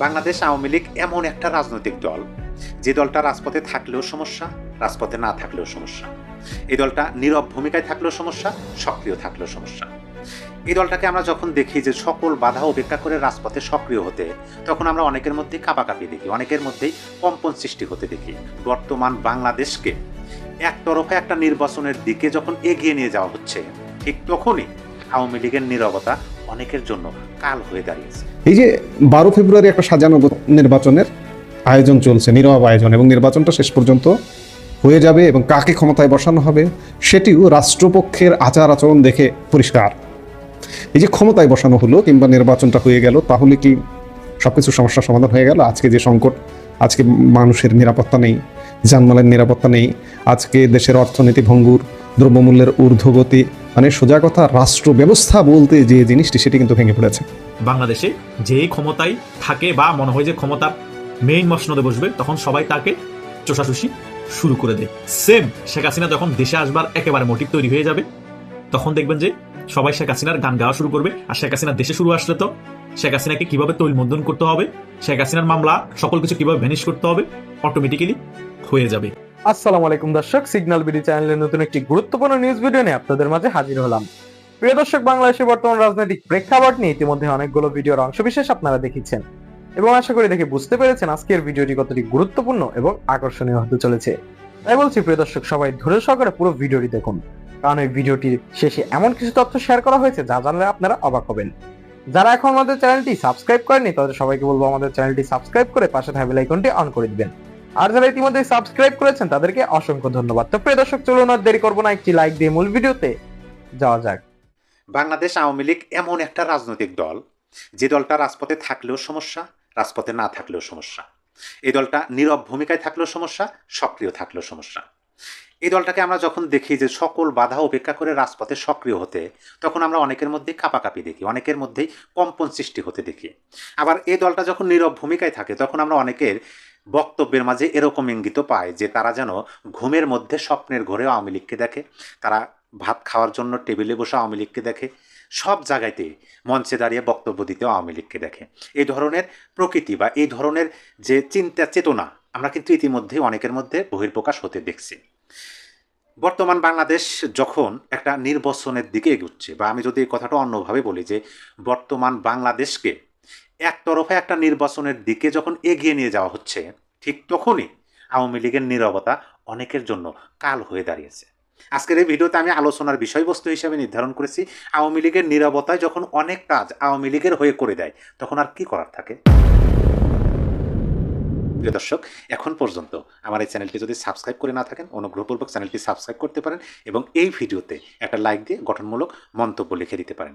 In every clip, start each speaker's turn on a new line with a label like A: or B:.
A: বাংলাদেশ আওয়ামী লীগ এমন একটা রাজনৈতিক দল। যে দলটা রাজপথে থাকলেও সমস্যা, রাজপথে না থাকলেও সমস্যা। এই দলটা নীরব ভূমিকায় থাকলেও সমস্যা, সক্রিয় থাকলেও সমস্যা। এই দলটাকে আমরা যখন দেখি যে সকল বাধা উপেক্ষা করে রাজপথে সক্রিয় হতে, তখন আমরা অনেকের মধ্যে কাঁপাকাঁপি দেখি, অনেকের মধ্যেই কম্পন সৃষ্টি হতে দেখি। বর্তমান বাংলাদেশকে একতরফা একটা নির্বাচনের দিকে যখন এগিয়ে নিয়ে যাওয়া হচ্ছে, ঠিক তখনই আওয়ামী লীগের নীরবতা অনেকের জন্য কাল হয়ে দাঁড়িয়েছে।
B: এই যে বারো ফেব্রুয়ারি একটা সাজানো নির্বাচনের আয়োজন চলছে, নীরব আয়োজন, এবং নির্বাচনটা শেষ পর্যন্ত হয়ে যাবে এবং কাকে ক্ষমতায় বসানো হবে সেটিও রাষ্ট্রপক্ষের আচার আচরণ দেখে পরিষ্কার। এই যে ক্ষমতায় বসানো হলো কিংবা নির্বাচনটা হয়ে গেল, তাহলে কি সব কিছু সমস্যার সমাধান হয়ে গেল? আজকে যে সংকট, আজকে মানুষের নিরাপত্তা নেই, যানমালের নিরাপত্তা নেই, আজকে দেশের অর্থনীতি ভঙ্গুর, দ্রব্যমূল্যের ঊর্ধ্বগতি মানে সোজা কথা রাষ্ট্র ব্যবস্থা বলতে যে জিনিসটি, সেটি কিন্তু ভেঙে পড়েছে।
C: বাংলাদেশে যেই ক্ষমতায় থাকে বা মনে হয় যে ক্ষমতার মেইন মসনদে বসবে, তখন সবাই তাকে চোষাচুষি শুরু করে দেয়। সেম শেখ হাসিনা যখন দেশে আসবার একেবারে মোটিভ তৈরি হয়ে যাবে, তখন দেখবেন যে সবাই শেখ হাসিনার গান গাওয়া শুরু করবে। আর শেখ হাসিনা দেশে শুরু আসলে তো শেখ হাসিনাকে কীভাবে তৈলমন্দন করতে হবে, শেখ হাসিনার মামলা সকল কিছু কীভাবে ভ্যানিশ করতে হবে অটোমেটিক্যালি হয়ে যাবে।
D: আসসালামু আলাইকুম দর্শক সিগন্যাল বিডি চ্যানেলের নতুন একটি গুরুত্বপূর্ণ নিউজ ভিডিও নিয়ে আপনাদের মাঝে হাজির হলাম। প্রিয় দর্শক, বাংলাদেশের বর্তমান রাজনৈতিক প্রেক্ষাপট নিয়ে ইতিমধ্যে অনেকগুলো ভিডিওর অংশবিশেষ আপনারা দেখেছেন এবং আশা করি দেখে বুঝতে পেরেছেন আজকের ভিডিওটি কতটি গুরুত্বপূর্ণ এবং আকর্ষণীয় হতে চলেছে। তাই বলছি, প্রিয় দর্শক, সবাই ধৈর্য সহকারে পুরো ভিডিওটি দেখুন। কারণ এই ভিডিওটির শেষে এমন কিছু তথ্য শেয়ার করা হয়েছে যা জানলে আপনারা অবাক হবেন। যারা এখন আমাদের চ্যানেলটি সাবস্ক্রাইব করেনি তাদের সবাইকে বলব আমাদের চ্যানেলটি সাবস্ক্রাইব করে পাশে থাকা বেল আইকনটি অন করে দিবেন। আর যারা ইতিমধ্যে সাবস্ক্রাইব করেছেন, তাদেরকে অসংখ্য ধন্যবাদ। তো প্রিয় দর্শক, চলুন আর দেরি করব না, একটি লাইক দিয়ে মূল ভিডিওতে যাওয়া যাক।
A: বাংলাদেশ আওয়ামী লীগ এমন একটা রাজনৈতিক দল, যে দলটা রাজপথে থাকলেও সমস্যা, রাজপথে না থাকলেও সমস্যা। এই দলটা নীরব ভূমিকায় থাকলেও সমস্যা, সক্রিয় থাকলেও সমস্যা। এই দলটাকে আমরা যখন দেখি যে সকল বাধা উপেক্ষা করে রাজপথে সক্রিয় হতে, তখন আমরা অনেকের মধ্যেই কাঁপাকাঁপি দেখি, অনেকের মধ্যেই কম্পন সৃষ্টি হতে দেখি। আবার এই দলটা যখন নীরব ভূমিকায় থাকে, তখন আমরা অনেকের বক্তব্যের মাঝে এরকম ইঙ্গিত পায় যে তারা যেন ঘুমের মধ্যে স্বপ্নের ঘরে আওয়ামী লীগকে দেখে, তারা ভাত খাওয়ার জন্য টেবিলে বসে আওয়ামী লীগকে দেখে, সব জায়গাতে মঞ্চে দাঁড়িয়ে বক্তব্য দিতে আওয়ামী লীগকে দেখে। এই ধরনের প্রকৃতি বা এই ধরনের যে চিন্তা চেতনা আমরা কিন্তু ইতিমধ্যে অনেকের মধ্যে বহির্প্রকাশ হতে দেখছি। বর্তমান বাংলাদেশ যখন একটা নির্বাচনের দিকে এগুচ্ছে বা আমি যদি এই কথাটা অন্যভাবে বলি যে বর্তমান বাংলাদেশকে একতরফা একটা নির্বাচনের দিকে যখন এগিয়ে নিয়ে যাওয়া হচ্ছে, ঠিক তখনই আওয়ামী লীগের নিরবতা অনেকের জন্য কাল হয়ে দাঁড়িয়েছে। আজকের এই ভিডিওতে আমি আলোচনার বিষয়বস্তু হিসেবে নির্ধারণ করেছি। আওয়ামী লীগের নিরবতায় যখন অনেক কাজ আওয়ামী লীগের হয়ে করে দেয়, তখন আর কি করার থাকে? প্রিয় দর্শক, এখন পর্যন্ত আমার এই চ্যানেলটি যদি সাবস্ক্রাইব করে না থাকেন, অনুগ্রহপূর্বক চ্যানেলটি সাবস্ক্রাইব করতে পারেন এবং এই ভিডিওতে একটা লাইক দিয়ে গঠনমূলক মন্তব্য লিখে দিতে পারেন।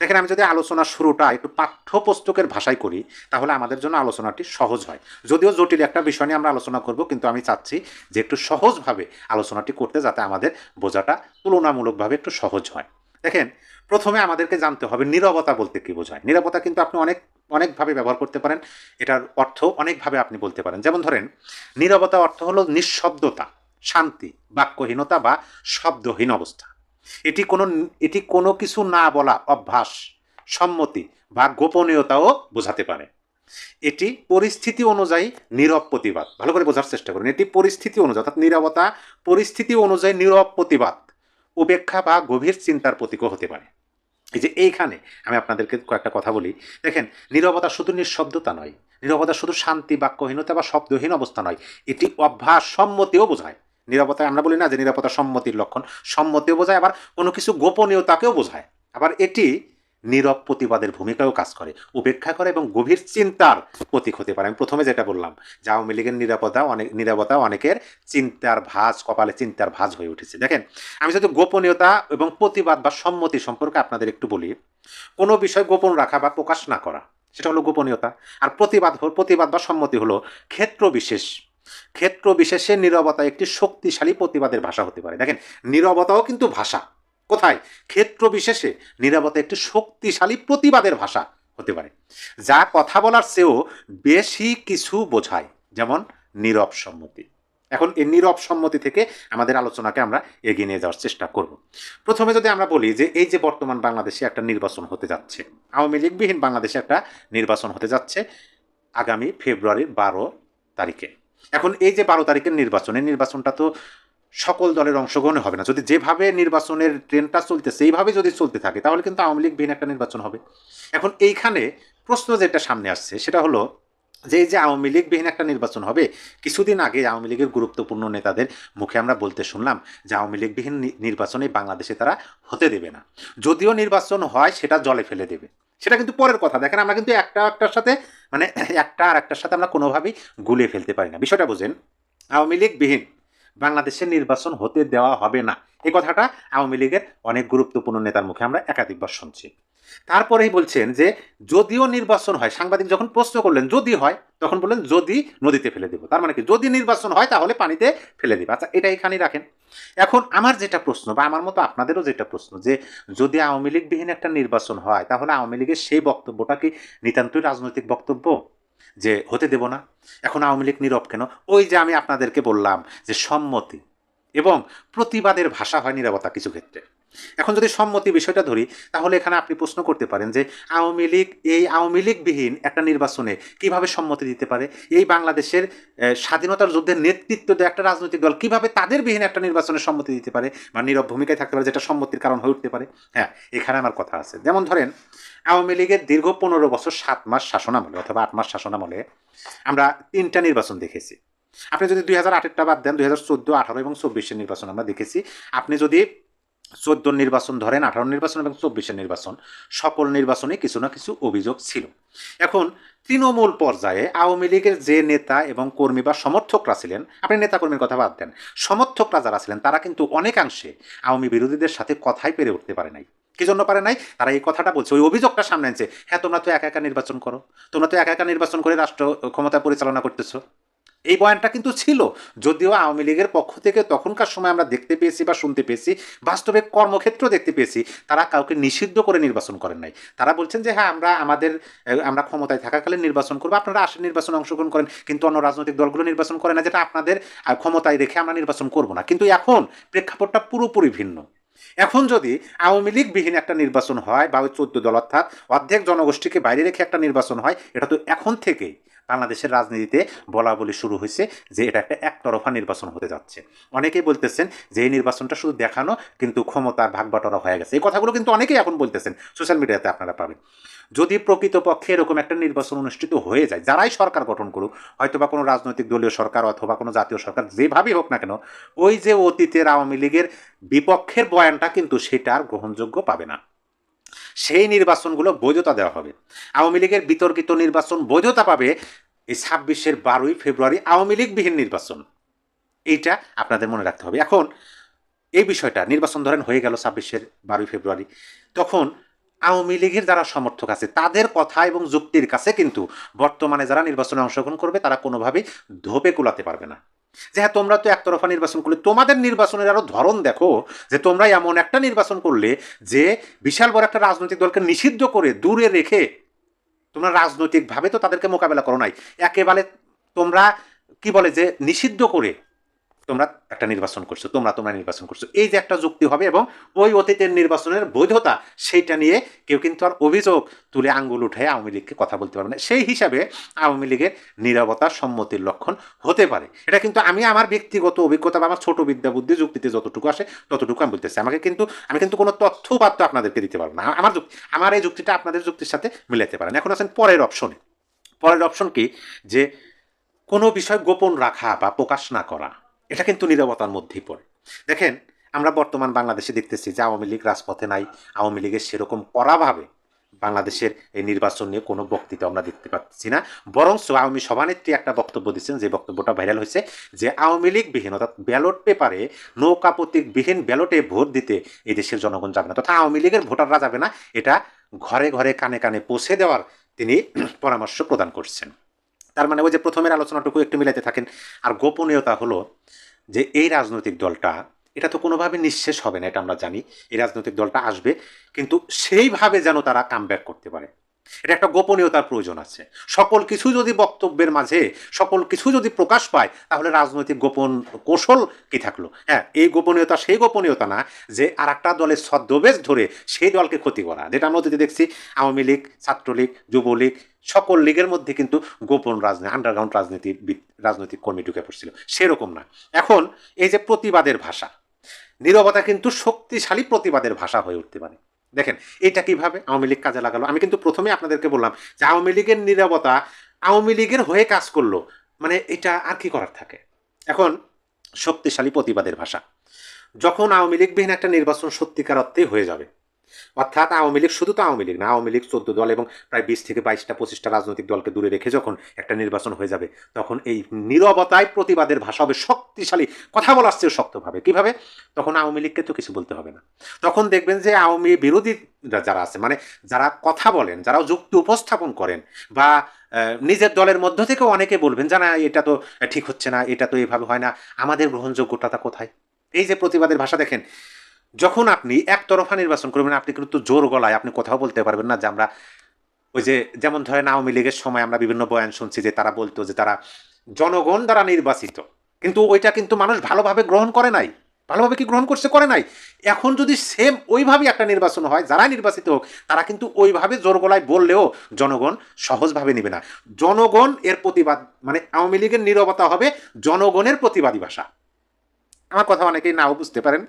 A: দেখেন, আমি যদি আলোচনা শুরুটা একটু পাঠ্যপুস্তকের ভাষায় করি, তাহলে আমাদের জন্য আলোচনাটি সহজ হয়। যদিও জটিল একটা বিষয় নিয়ে আমরা আলোচনা করব, কিন্তু আমি চাচ্ছি যে একটু সহজভাবে আলোচনাটি করতে যাতে আমাদের বোঝাটা তুলনামূলকভাবে একটু সহজ হয়। দেখেন, প্রথমে আমাদেরকে জানতে হবে নীরবতা বলতে কি বোঝায়। নীরবতা কিন্তু আপনি অনেক অনেকভাবে ব্যবহার করতে পারেন। এটার অর্থ অনেকভাবে আপনি বলতে পারেন। যেমন ধরেন, নীরবতা অর্থ হলো নিঃশব্দতা, শান্তি, বাক্যহীনতা বা শব্দহীন অবস্থা। এটি কোনো এটি কোনো কিছু না বলা অভ্যাস, সম্মতি বা গোপনীয়তাও বোঝাতে পারে। এটি পরিস্থিতি অনুযায়ী নীরব প্রতিবাদ। ভালো করে বোঝার চেষ্টা করুন। এটি পরিস্থিতি অনুযায়ী, অর্থাৎ নীরবতা পরিস্থিতি অনুযায়ী নীরব প্রতিবাদ, উপেক্ষা বা গভীর চিন্তার প্রতীকও হতে পারে। এই যে এইখানে আমি আপনাদেরকে কয়েকটা কথা বলি। দেখেন, নিরবতা শুধু নিঃশব্দতা নয়। নিরবতা শুধু শান্তি, বাক্যহীনতা বা শব্দহীন অবস্থা নয়। এটি অভ্যাস সম্মতিও বোঝায়। নিরাপত্তা আমরা বলি না যে নিরাপত্তা সম্মতির লক্ষণ। সম্মতিও বোঝায়, আবার কোনো কিছু গোপনীয়তাকেও বোঝায়। আবার এটি নীরব প্রতিবাদের ভূমিকাও কাজ করে, উপেক্ষা করে এবং গভীর চিন্তার প্রতীক হতে পারে। আমি প্রথমে যেটা বললাম, যে আওয়ামী লীগের নিরাপত্তা অনেক, নিরাপত্তা অনেকের চিন্তার ভাঁজ, কপালে চিন্তার ভাঁজ হয়ে উঠেছে। দেখেন, আমি যদি গোপনীয়তা এবং প্রতিবাদ বা সম্মতি সম্পর্কে আপনাদের একটু বলি। কোনো বিষয় গোপন রাখা বা প্রকাশ না করা, সেটা হলো গোপনীয়তা। আর প্রতিবাদ প্রতিবাদ বা সম্মতি হলো ক্ষেত্র বিশেষ। ক্ষেত্র বিশেষে নীরবতা একটি শক্তিশালী প্রতিবাদের ভাষা হতে পারে। দেখেন, নীরবতাও কিন্তু ভাষা। কোথায়? ক্ষেত্র বিশেষে নীরবতা একটি শক্তিশালী প্রতিবাদের ভাষা হতে পারে। যা কথা বলার চেয়েও বেশি কিছু বোঝায়, যেমন নীরব সম্মতি। এখন এই নীরব সম্মতি থেকে আমাদের আলোচনাকে আমরা এগিয়ে নিয়ে যাওয়ার চেষ্টা করব। প্রথমে যদি আমরা বলি যে এই যে বর্তমান বাংলাদেশে একটা নির্বাচন হতে যাচ্ছে, আওয়ামী লীগবিহীন বাংলাদেশে একটা নির্বাচন হতে যাচ্ছে আগামী ফেব্রুয়ারির বারো তারিখে। এখন এই যে বারো তারিখের নির্বাচন, এই নির্বাচনটা তো সকল দলের অংশগ্রহণে হবে না। যদি যেভাবে নির্বাচনের ট্রেনটা চলতে, সেইভাবে যদি চলতে থাকে, তাহলে কিন্তু আওয়ামী লীগ বিহীন একটা নির্বাচন হবে। এখন এইখানে প্রশ্ন যেটা সামনে আসছে, সেটা হলো যে যে আওয়ামী লীগ বিহীন একটা নির্বাচন হবে, কিছুদিন আগে আওয়ামী লীগের গুরুত্বপূর্ণ নেতাদের মুখে আমরা বলতে শুনলাম যে, আওয়ামী লীগ বিহীন নি- নির্বাচনে বাংলাদেশে তারা হতে দেবে না। যদিও নির্বাচন হয়, সেটা জলে ফেলে দেবে। সেটা কিন্তু পরের কথা। দেখেন, আমরা কিন্তু একটা একটার সাথে মানে একটা আর একটার সাথে আমরা কোনোভাবেই গুলিয়ে ফেলতে পারি না। বিষয়টা বোঝেন, আওয়ামী লীগ বিহীন বাংলাদেশের নির্বাচন হতে দেওয়া হবে না। এই কথাটা আওয়ামী লীগের অনেক গুরুত্বপূর্ণ নেতার মুখে আমরা একাধিকবার শুনছি। তারপরেই বলছেন যে, যদিও নির্বাচন হয়, সাংবাদিক যখন প্রশ্ন করলেন, যদি হয়? তখন বললেন, যদি নদীতে ফেলে দেবো। তার মানে কি, যদি নির্বাচন হয়, তাহলে পানিতে ফেলে দেবো। আচ্ছা এটা এখানে রাখেন। এখন আমার যেটা প্রশ্ন, বা আমার মতো আপনাদেরও যেটা প্রশ্ন, যে যদি আওয়ামী লীগ বিহীন একটা নির্বাচন হয়, তাহলে আওয়ামী লীগের সেই বক্তব্যটা কি নিতান্তই রাজনৈতিক বক্তব্য? যে হতে দেব না। এখন আওয়ামী লীগ নীরব কেন? ওই যে আমি আপনাদেরকে বললাম যে সম্মতি এবং প্রতিবাদের ভাষা হয় নিরাপত্তা কিছু ক্ষেত্রে। এখন যদি সম্মতি বিষয়টা ধরি, তাহলে এখানে আপনি প্রশ্ন করতে পারেন যে, আওয়ামী লীগ, এই আওয়ামী লীগবিহীন একটা নির্বাচনে কীভাবে সম্মতি দিতে পারে? এই বাংলাদেশের স্বাধীনতার যুদ্ধের নেতৃত্ব দেওয়া একটা রাজনৈতিক দল কীভাবে তাদের বিহীন একটা নির্বাচনে সম্মতি দিতে পারে বা নীরব ভূমিকায় থাকতে পারে যেটা সম্মতির কারণ হয়ে উঠতে পারে? হ্যাঁ এখানে আমার কথা আছে। যেমন ধরেন, আওয়ামী লীগের দীর্ঘ পনেরো বছর সাত মাস শাসনামলে অথবা আট মাস শাসনামলে আমরা তিনটা নির্বাচন দেখেছি। আপনি যদি দুই হাজার আটেরটা বাদ দেন, দুই হাজার চোদ্দ, আঠারো এবং চব্বিশের নির্বাচন আমরা দেখেছি। আপনি যদি চোদ্দ নির্বাচন ধরেন আঠারো নির্বাচন এবং চব্বিশের নির্বাচন, সকল নির্বাচনে কিছু না কিছু অভিযোগ ছিল। এখন তৃণমূল পর্যায়ে আওয়ামী লীগের যে নেতা এবং কর্মী বা সমর্থকরা ছিলেন, আপনি নেতা কর্মীর কথা বাদ দেন, সমর্থকরা যারা ছিলেন, তারা কিন্তু অনেকাংশে আওয়ামী বিরোধীদের সাথে কথাই পেরে উঠতে পারে নাই। কি জন্য পারে নাই? তারা এই কথাটা বলছে, ওই অভিযোগটা সামনে আনছে হ্যাঁ তোমরা তো একা একা নির্বাচন করো, তোমরা তো একা একা নির্বাচন করে রাষ্ট্র ক্ষমতা পরিচালনা করতেছো। এই বয়ানটা কিন্তু ছিল। যদিও আওয়ামী লীগের পক্ষ থেকে তখনকার সময় আমরা দেখতে পেয়েছি বা শুনতে পেয়েছি, বাস্তবে কর্মক্ষেত্র দেখতে পেয়েছি, তারা কাউকে নিষিদ্ধ করে নির্বাচন করেন নাই। তারা বলছেন যে হ্যাঁ আমরা আমাদের আমরা ক্ষমতায় থাকাকালীন নির্বাচন করব, আপনারা আসেন নির্বাচনে অংশগ্রহণ করেন, কিন্তু অন্য রাজনৈতিক দলগুলো নির্বাচন করে না, যেটা আপনাদের ক্ষমতায় রেখে আমরা নির্বাচন করব না। কিন্তু এখন প্রেক্ষাপটটা পুরোপুরি ভিন্ন। এখন যদি আওয়ামী লীগ বিহীন একটা নির্বাচন হয় বা ওই চোদ্দ দল অর্থাৎ অর্ধেক জনগোষ্ঠীকে বাইরে রেখে একটা নির্বাচন হয়, এটা তো এখন থেকেই। বাংলাদেশের রাজনীতিতে বলা বলি শুরু হয়েছে যে এটা একটা একতরফা নির্বাচন হতে যাচ্ছে। অনেকেই বলতেছেন যে এই নির্বাচনটা শুধু দেখানো কিন্তু ক্ষমতার ভাগ বাটোয়ারা হয়ে গেছে। এই কথাগুলো কিন্তু অনেকেই এখন বলতেছেন। সোশ্যাল মিডিয়াতে আপনারা পাবেন। যদি প্রকৃতপক্ষে এরকম একটা নির্বাচন অনুষ্ঠিত হয়ে যায়, যারাই সরকার গঠন করুক হয়তো বা কোনো রাজনৈতিক দলীয় সরকার অথবা কোনো জাতীয় সরকার যেভাবেই হোক না কেন, ওই যে অতীতের আওয়ামী লীগের বিপক্ষের বয়ানটা কিন্তু সেটা আর গ্রহণযোগ্য পাবে না। সেই নির্বাচনগুলো বৈধতা দেওয়া হবে। আওয়ামী লীগের বিতর্কিত নির্বাচন বৈধতা পাবে এই ছাব্বিশের বারোই ফেব্রুয়ারি আওয়ামী লীগবিহীন নির্বাচন। এইটা আপনাদের মনে রাখতে হবে। এখন এই বিষয়টা, নির্বাচন ধরেন হয়ে গেল ছাব্বিশের বারোই ফেব্রুয়ারি। তখন আওয়ামী লীগের যারা সমর্থক আছে, তাদের কথা এবং যুক্তির কাছে কিন্তু বর্তমানে যারা নির্বাচনে অংশগ্রহণ করবে, তারা কোনোভাবেই ধোপে কুলাতে পারবে না। যে হ্যাঁ তোমরা তো একতরফা নির্বাচন করলে, তোমাদের নির্বাচনের আরও ধরন দেখো, যে তোমরা এমন একটা নির্বাচন করলে যে বিশাল বড় একটা রাজনৈতিক দলকে নিষিদ্ধ করে দূরে রেখে তোমরা রাজনৈতিকভাবে তো তাদেরকে মোকাবেলা করো নাই। একেবারে তোমরা কি বলে যে নিষিদ্ধ করে তোমরা একটা নির্বাচন করছ, তোমরা তোমরা নির্বাচন করছ। এই যে একটা যুক্তি হবে এবং ওই অতীতের নির্বাচনের বৈধতা, সেইটা নিয়ে কেউ কিন্তু আর অভিযোগ তুলে আঙ্গুল উঠে আওয়ামী লীগকে কথা বলতে পারবে না। সেই হিসাবে আওয়ামী লীগের নিরবতা সম্মতির লক্ষণ হতে পারে। এটা কিন্তু আমি আমার ব্যক্তিগত অভিজ্ঞতা বা আমার ছোট বিদ্যা বুদ্ধি যুক্তিতে যতটুকু আসে ততটুকু আমি বলতেছি। আমাকে কিন্তু, আমি কিন্তু কোনো তথ্য উপাত্ত আপনাদেরকে দিতে পারব না। আমার যুক্তি, আমার এই যুক্তিটা আপনাদের যুক্তির সাথে মিলাতে পারেন। এখন আছেন পরের অপশনে পরের অপশন কি? যে কোনো বিষয় গোপন রাখা বা প্রকাশ না করা। এটা কিন্তু নিরবতার মধ্যেই পড়ে। দেখেন, আমরা বর্তমান বাংলাদেশে দেখতেছি যে আওয়ামী লীগ রাজপথে নাই, আওয়ামী লীগের সেরকম কড়াভাবে বাংলাদেশের এই নির্বাচন নিয়ে কোনো বক্তৃতা আমরা দেখতে পাচ্ছি না। বরঞ্চ আওয়ামী সভানেত্রী একটা বক্তব্য দিচ্ছেন, যে বক্তব্যটা ভাইরাল হয়েছে, যে আওয়ামী লীগ বিহীন অর্থাৎ ব্যালট পেপারে নৌকা প্রতীকবিহীন ব্যালটে ভোট দিতে এই দেশের জনগণ যাবে না। তথা আওয়ামী লীগের ভোটাররা যাবে না, এটা ঘরে ঘরে কানে কানে পৌঁছে দেওয়ার তিনি পরামর্শ প্রদান করছেন। তার মানে ওই যে প্রথমের আলোচনাটুকু একটু মিলাইতে থাকেন। আর গোপনীয়তা হলো যে এই রাজনৈতিক দলটা, এটা তো কোনোভাবে নিঃশেষ হবে না, এটা আমরা জানি। এই রাজনৈতিক দলটা আসবে, কিন্তু সেইভাবে যেন তারা কাম করতে পারে। এটা একটা গোপনীয়তার প্রয়োজন আছে। সকল কিছু যদি বক্তব্যের মাঝে, সকল কিছু যদি প্রকাশ পায়, তাহলে রাজনৈতিক গোপন কৌশল কি থাকল? হ্যাঁ এই গোপনীয়তা সেই গোপনীয়তা না যে আর একটা দলের ছদ্মবেশ ধরে সেই দলকে ক্ষতি করা। যেটা আমরা অতীতে দেখছি, আওয়ামী লীগ, ছাত্রলীগ, যুবলীগ, সকল লীগের মধ্যে কিন্তু গোপন রাজনীতি আন্ডারগ্রাউন্ড রাজনীতি রাজনৈতিক কর্মী ঢুকে পড়ছিল। সেরকম না। এখন এই যে প্রতিবাদের ভাষা, নীরবতা কিন্তু শক্তিশালী প্রতিবাদের ভাষা হয়ে উঠতে পারে। দেখেন, এটা কীভাবে আওয়ামী লীগ কাজে লাগালো? আমি কিন্তু প্রথমে আপনাদেরকে বললাম যে আওয়ামী লীগের নিরাপত্তা আওয়ামী লীগের হয়ে কাজ করল মানে এটা আর কি করার থাকে? এখন শক্তিশালী প্রতিবাদের ভাষা। যখন আওয়ামী লীগবিহীন একটা নির্বাচন সত্যিকার অর্থেই হয়ে যাবে অর্থাৎ আওয়ামী লীগ শুধু তো আওয়ামী লীগ না, আওয়ামী লীগ চোদ্দ দল এবং প্রায় বিশ থেকে বাইশটা পঁচিশটা রাজনৈতিক দলকে দূরে রেখে যখন একটা নির্বাচন হয়ে যাবে, তখন এই নীরবতায় প্রতিবাদের ভাষা হবে শক্তিশালী। কথা বলার চেয়েও শক্তভাবে। কীভাবে? তখন আওয়ামী লীগকে তো কিছু বলতে হবে না। তখন দেখবেন যে আওয়ামী বিরোধী যারা আছে মানে যারা কথা বলেন, যারা যুক্তি উপস্থাপন করেন বা নিজের দলের মধ্য থেকে অনেকে বলবেন যে না এটা তো ঠিক হচ্ছে না, এটা তো এভাবে হয় না। আমাদের গ্রহণযোগ্যতা কোথায়? এই যে প্রতিবাদের ভাষা দেখেন যখন আপনি একতরফা নির্বাচন করবেন, আপনি কিন্তু জোর গলায় আপনি কোথাও বলতে পারবেন না যে আমরা ওই যে যেমন ধরেন আওয়ামী লীগের সময় আমরা বিভিন্ন বয়ান শুনছি যে তারা বলতো যে তারা জনগণ দ্বারা নির্বাচিত। কিন্তু ওইটা কিন্তু মানুষ ভালোভাবে গ্রহণ করে নাই। ভালোভাবে কি গ্রহণ করছে? করে নাই। এখন যদি সেম ওইভাবেই একটা নির্বাচন হয়, যারা নির্বাচিত হোক, তারা কিন্তু ওইভাবে জোর গলায় বললেও জনগণ সহজভাবে নেবে না। জনগণ এর প্রতিবাদ মানে আওয়ামী লীগের নীরবতা হবে জনগণের প্রতিবাদী ভাষা। আমার কথা অনেকেই নাও বুঝতে পারেন।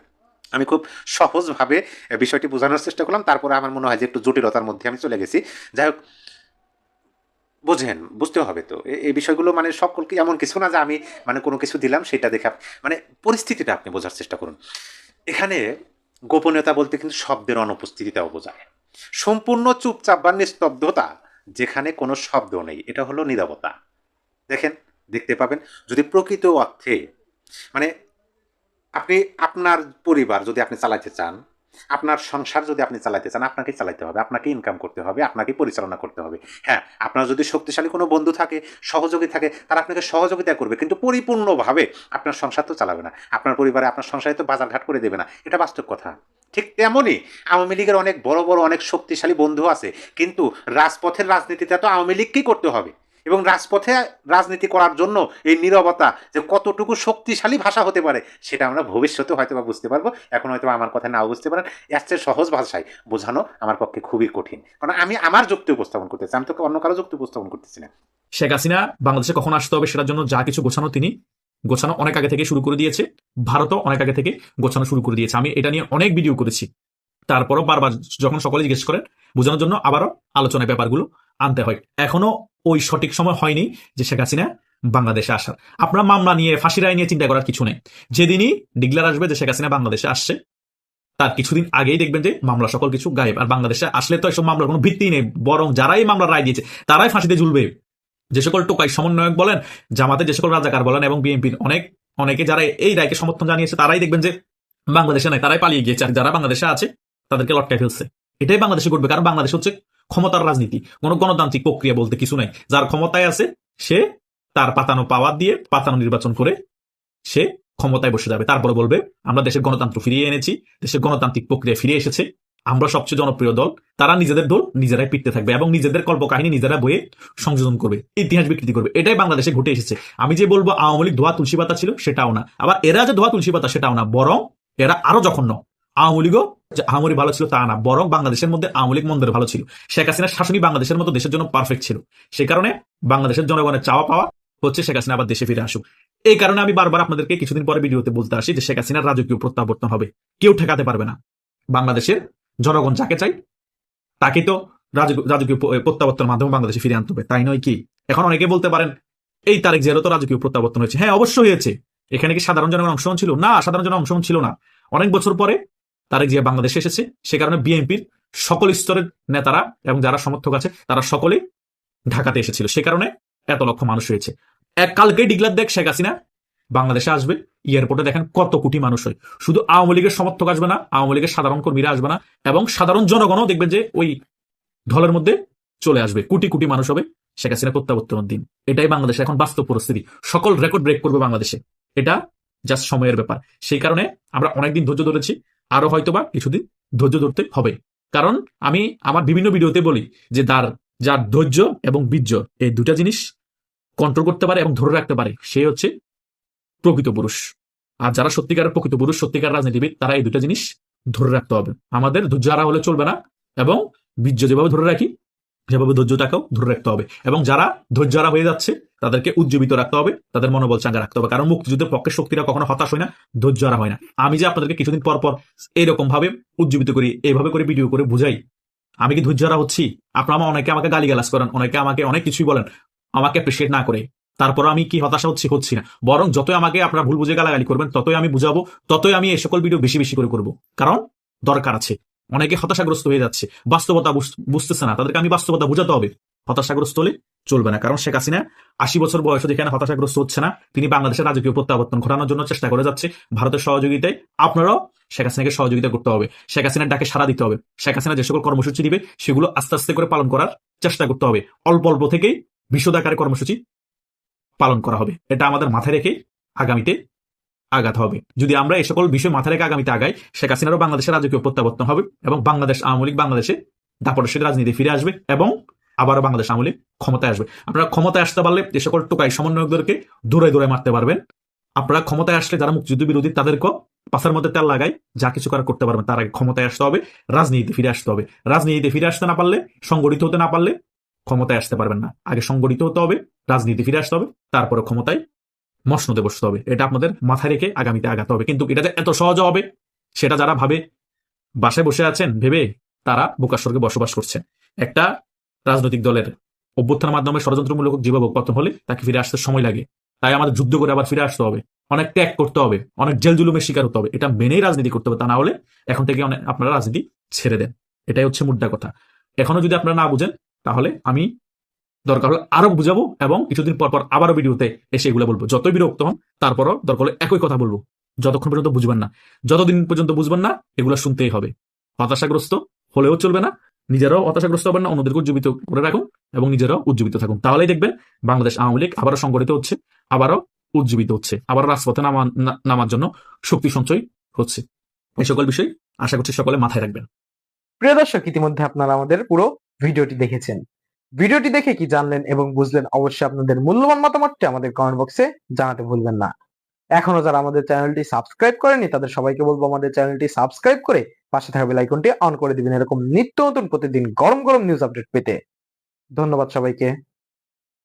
A: আমি খুব সহজভাবে বিষয়টি বোঝানোর চেষ্টা করলাম, তারপরে আমার মনে হয় যে একটু জটিলতার মধ্যে আমি চলে গেছি। যাই হোক, বোঝেন, বুঝতে হবে তো। এই বিষয়গুলো মানে সকলকে এমন কিছু না যে আমি মানে কোনো কিছু দিলাম, সেটা দেখে মানে পরিস্থিতিটা আপনি বোঝার চেষ্টা করুন। এখানে গোপনীয়তা বলতে কিন্তু শব্দের অনুপস্থিতিটাও বোঝায়। সম্পূর্ণ চুপচাপ বা নিস্তব্ধতা যেখানে কোনো শব্দ নেই, এটা হলো নীরবতা। দেখেন, দেখতে পাবেন, যদি প্রকৃত অর্থে মানে আপনি আপনার পরিবার যদি আপনি চালাতে চান, আপনার সংসার যদি আপনি চালাতে চান আপনাকে চালাতে হবে, আপনাকে ইনকাম করতে হবে আপনাকে পরিচালনা করতে হবে। হ্যাঁ আপনার যদি শক্তিশালী কোনো বন্ধু থাকে, সহযোগী থাকে, তারা আপনাকে সহযোগিতা করবে, কিন্তু পরিপূর্ণভাবে আপনার সংসার তো চালাবে না। আপনার পরিবারে আপনার সংসারে তো বাজারঘাট করে দেবে না। এটা বাস্তব কথা। ঠিক তেমনই আওয়ামী লীগের অনেক বড় বড়, অনেক শক্তিশালী বন্ধু আছে, কিন্তু রাজপথের রাজনীতিটা তো আওয়ামী লীগকেই করতে হবে। এবং রাজপথে রাজনীতি করার জন্য এই নীরবতা যে কতটুকু শক্তিশালী ভাষা হতে পারে, সেটা আমরা ভবিষ্যতে হয়তো বা বুঝতে পারব। এখন হয়তো আমার কথা নাও বুঝতে পারেন। এর চেয়ে সহজ ভাষায় বোঝানো আমার পক্ষে খুবই কঠিন। কারণ আমি আমার যুক্তি উপস্থাপন করতেছি, আমি তো অন্য কারও যুক্তি উপস্থাপন করতেছি না।
C: শেখ হাসিনা বাংলাদেশে কখন আসতে হবে সেটার জন্য যা কিছু গোছানো তিনি, গোছানো অনেক আগে থেকে শুরু করে দিয়েছে। ভারতও অনেক আগে থেকে গোছানো শুরু করে দিয়েছে। আমি এটা নিয়ে অনেক ভিডিও করেছি। তারপরও বারবার যখন সকলে জিজ্ঞেস করেন, বোঝানোর জন্য আবারও আলোচনায় ব্যাপারগুলো আনতে হয়। এখনও ওই সঠিক সময় হয়নি যে শেখ হাসিনা বাংলাদেশে আসার আপনার মামলা নিয়ে ফাঁসি রায় নিয়ে চিন্তা করার কিছু নেই। যেদিনই ডিক্লার আসবে যে শেখ হাসিনা বাংলাদেশে আসছে, তার কিছুদিন আগেই দেখবেন যে মামলা সকল কিছু গায়েব। আর বাংলাদেশে আসলে তো এসব মামলার কোনো ভিত্তি নেই, বরং যারাই মামলা রায় দিয়েছে, তারাই ফাঁসিতে ঝুলবে। যে সকল টোকাই সমন্বয়ক বলেন, জামাতে যে সকল রাজাকার বলেন এবং বিএনপির অনেক, অনেকে যারা এই রায়কে সমর্থন জানিয়েছে, তারাই দেখবেন যে বাংলাদেশে নাই, তারাই পালিয়ে গিয়েছে। আর যারা বাংলাদেশে আছে, তাদেরকে লটকায় ফেলছে। এটাই বাংলাদেশে ঘটবে, কারণ বাংলাদেশ হচ্ছে ক্ষমতার রাজনীতি, কোনো গণতান্ত্রিক প্রক্রিয়া বলতে কিছু নাই। যার ক্ষমতায় আছে, সে তার পাতানো পাওয়ার দিয়ে পাতানো নির্বাচন করে সে ক্ষমতায় বসে যাবে। তারপরে বলবে, আমরা দেশের গণতন্ত্র ফিরিয়ে এনেছি, দেশের গণতান্ত্রিক প্রক্রিয়া ফিরে এসেছে। আমরা সবচেয়ে জনপ্রিয় দল, তারা নিজেদের দল নিজেরাই পিটতে থাকবে এবং নিজেদের কল্পকাহিনী নিজেরা বইয়ে সংযোজন করবে, ইতিহাস বিকৃতি করবে। এটাই বাংলাদেশে ঘটে এসেছে। আমি যে বলব, আওয়ামী লীগ ধোয়া তুলসী পাতা ছিল সেটাও না। আবার এরা যে ধোয়া তুলসী পাতা সেটাও না, বরং এরা আরও জঘন্য। আওয়ামী লীগও আওয়ামী ভালো ছিল তা না, বরং বাংলাদেশের মধ্যে আওয়ামী লীগ মন্দির ভালো ছিল। শেখ হাসিনার শাসনই বাংলাদেশের মতো দেশের জন্য পারফেক্ট ছিল। সে কারণে বাংলাদেশের জনগণের চাওয়া পাওয়া হচ্ছে শেখ হাসিনা আবার দেশে ফিরে আসুক। এই কারণে আমি বারবার আপনাদেরকে কিছুদিন পরে ভিডিওতে বলতে আসি যে শেখ হাসিনার রাজকীয় প্রত্যাবর্তন হবে। কেউ ঠেকাতে পারবে না। বাংলাদেশের জনগণ যাকে চাই তাকে তো রাজকীয় প্রত্যাবর্তনের মাধ্যমে বাংলাদেশে ফিরে আনতে হবে। তাই নয় কি? এখন অনেকে বলতে পারেন, এই তারিখ জেরো তো রাজকীয় প্রত্যাবর্তন হয়েছে। হ্যাঁ অবশ্যই হয়েছে। এখানে কি সাধারণ জনগণ অংশগ্রহণ ছিল? না, সাধারণ জনগণ অংশগ্রহণ ছিল না। অনেক বছর পরে তারেক জিয়া বাংলাদেশে এসেছে, সে কারণে বিএনপির সকল স্তরের নেতারা এবং যারা সমর্থক আছে, তারা সকলে ঢাকাতে এসেছিল। সে কারণে এত লক্ষ মানুষ হয়েছে এক কালকেই ডিগলার দেখ শেখ হাসিনা বাংলাদেশে আসবে, এয়ারপোর্টে দেখেন কত কোটি মানুষ হয়। শুধু আওয়ামী লীগের সমর্থক আসবে না, আওয়ামী লীগের সাধারণ কর্মীরা আসবে না, এবং সাধারণ জনগণও দেখবেন যে ওই দলের মধ্যে চলে আসবে। কোটি কোটি মানুষ হবে শেখ হাসিনা প্রত্যাবর্তনের দিন। এটাই বাংলাদেশে এখন বাস্তব পরিস্থিতি। সকল রেকর্ড ব্রেক করবে বাংলাদেশে। এটা জাস্ট সময়ের ব্যাপার। সেই কারণে আমরা অনেকদিন ধৈর্য ধরেছি আরও হয়তোবা কিছুদিন ধৈর্য ধরতে হবে। কারণ আমি আমার বিভিন্ন ভিডিওতে বলি যে তার যার ধৈর্য এবং বীর্য এই দুটা জিনিস কন্ট্রোল করতে পারে এবং ধরে রাখতে পারে, সে হচ্ছে প্রকৃত পুরুষ। আর যারা সত্যিকারের প্রকৃত পুরুষ, সত্যিকার রাজনীতিবিদ, তারা এই দুটা জিনিস ধরে রাখতে হবে। আমাদের ধৈর্য হারা হলে চলবে না এবং বীর্য যেভাবে ধরে রাখি যেভাবে ধৈর্যটাকেও ধরে রাখতে হবে। এবং যারা ধৈর্য হারা হয়ে যাচ্ছে, তাদেরকে উজ্জীবিত রাখতে হবে, তাদের মনোবল চাঙ্গা রাখতে হবে। কারণ মুক্তিযুদ্ধের পক্ষের শক্তিরা কখনো হতাশ হয় না ধৈর্য হারা হয় না। আমি যে আপনাদেরকে কিছুদিন পর পর এরকম ভাবে উজ্জীবিত করি, এইভাবে করে ভিডিও করে বুঝাই, আমি কি ধৈর্য হারা হচ্ছি? আপনারা অনেকে আমাকে গালিগালাজ করেন, অনেকে আমাকে অনেক কিছুই বলেন, আমাকে অ্যাপ্রিসিয়েট না করে। তারপর আমি কি হতাশা হচ্ছি হচ্ছি না। বরং যতই আমাকে আপনারা ভুল বুঝে গালাগালি করবেন, ততই আমি বুঝাবো, ততই আমি এই সকল ভিডিও বেশি বেশি করে করব। কারণ দরকার আছে। অনেকে হতাশাগ্রস্ত হয়ে যাচ্ছে। বাস্তবতা বুঝতেছে না। তাদেরকে আমি বাস্তবতা বোঝাতে হবে। হতাশাগ্রস্ত হলে চলবে না। কারণ শেখ হাসিনা আশি বছর বয়সে যেখানে হতাশাগ্রস্ত হচ্ছে না, তিনি বাংলাদেশের রাজকীয় প্রত্যাবর্তন ঘটানোর জন্য চেষ্টা করে যাচ্ছে। ভারতের সহযোগিতায় আপনারাও শেখ হাসিনাকে সহযোগিতা করতে হবে। শেখ হাসিনার ডাকে সারা দিতে হবে। শেখ হাসিনা যে সকল কর্মসূচি দিবে, সেগুলো আস্তে আস্তে করে পালন করার চেষ্টা করতে হবে। অল্প অল্প থেকেই বিশদাকারে কর্মসূচি পালন করা হবে। এটা আমাদের মাথায় রেখে আগামীতে আগাতে হবে। যদি আমরা এই সকল বিষয় মাথায় রেখে আগামীতে আগাই, শেখ হাসিনারও বাংলাদেশের রাজকীয় প্রত্যাবর্তন হবে এবং বাংলাদেশ আওয়ামী লীগ বাংলাদেশে দাপটের রাজনীতি ফিরে আসবে এবং আবারও বাংলাদেশ আওয়ামী লীগ ক্ষমতায় আসবে। আপনারা ক্ষমতায় আসতে পারলে যে সকল টোকাই সমন্বয়কদেরকে দূরে দূরে মারতে পারবেন। আপনারা ক্ষমতায় আসলে যারা মুক্তিযুদ্ধ বিরোধী, তাদেরকেও পাশার মধ্যে তেল লাগাই, যা কিছু করার করতে পারবেন, তার আগে ক্ষমতায় আসতে হবে, রাজনীতিতে ফিরে আসতে হবে। রাজনীতিতে ফিরে আসতে না পারলে, সংগঠিত হতে না পারলে ক্ষমতায় আসতে পারবেন না। আগে সংগঠিত হতে হবে রাজনীতি ফিরে আসতে হবে, তারপরে ক্ষমতায় মসনদে বসতে হবে। এটা আপনাদের মাথায় রেখে আগামীতে আগাতে হবে। কিন্তু এটা যে এত সহজ হবে, সেটা যারা ভাবে, বাসায় বসে আছেন, ভেবে তারা বোকার স্বর্গে বসবাস করছেন। একটা রাজনৈতিক দলের অভ্যুত্থানের মাধ্যমে ষড়যন্ত্রমূলক জীবক পতন হলে তাকে ফিরে আসতে সময় লাগে। তাই আমাদের যুদ্ধ করে আবার ফিরে আসতে হবে। অনেক ত্যাগ করতে হবে, অনেক জেল জুলুমের শিকার হতে হবে। এটা মেনেই রাজনীতি করতে হবে, তা না হলে এখন থেকে অনেক আপনারা রাজনীতি ছেড়ে দেন। এটাই হচ্ছে মুদ্রা কথা। এখনও যদি আপনারা না বুঝেন, তাহলে আমি দরকার হলে আরও বুঝাবো এবং কিছুদিন পর পর আবারও ভিডিওতে এসে এগুলো বলব। যতই বিরক্ত হন, তারপরও দরকার হলে একই কথা বলব। যতক্ষণ পর্যন্ত বুঝবেন না। যতদিন পর্যন্ত বুঝবেন না, এগুলো শুনতেই হবে। হতাশাগ্রস্ত হলেও চলবে না, নিজেরাও হতাশাগ্রস্ত হবেন না অন্যদেরকে উজ্জীবিত করে রাখুন এবং নিজেরাও উজ্জীবিত থাকুন। তাহলেই দেখবেন বাংলাদেশ আওয়ামী লীগ আবারও সংগঠিত হচ্ছে, আবারও উজ্জীবিত হচ্ছে, আবারও রাজপথে নামা নামার জন্য শক্তি সঞ্চয় হচ্ছে। এই সকল বিষয় আশা করছি সকলে মাথায় রাখবেন।
D: প্রিয় দর্শক, ইতিমধ্যে আপনারা আমাদের পুরো ভিডিওটি দেখেছেন। ভিডিওটি দেখে কি জানলেন এবং বুঝলেন অবশ্যই আপনাদের মূল্যবান মতামতটি আমাদের কমেন্ট বক্সে জানাতে ভুলবেন না। এখনও যারা আমাদের চ্যানেলটি সাবস্ক্রাইব করেনি তাদের সবাইকে বলব আমাদের চ্যানেলটি সাবস্ক্রাইব করে পাশে থাকা বেলাইকনটি অন করে দিবেন। এরকম নিত্য নতুন প্রতিদিন গরম গরম নিউজ আপডেট পেতে। ধন্যবাদ সবাইকে।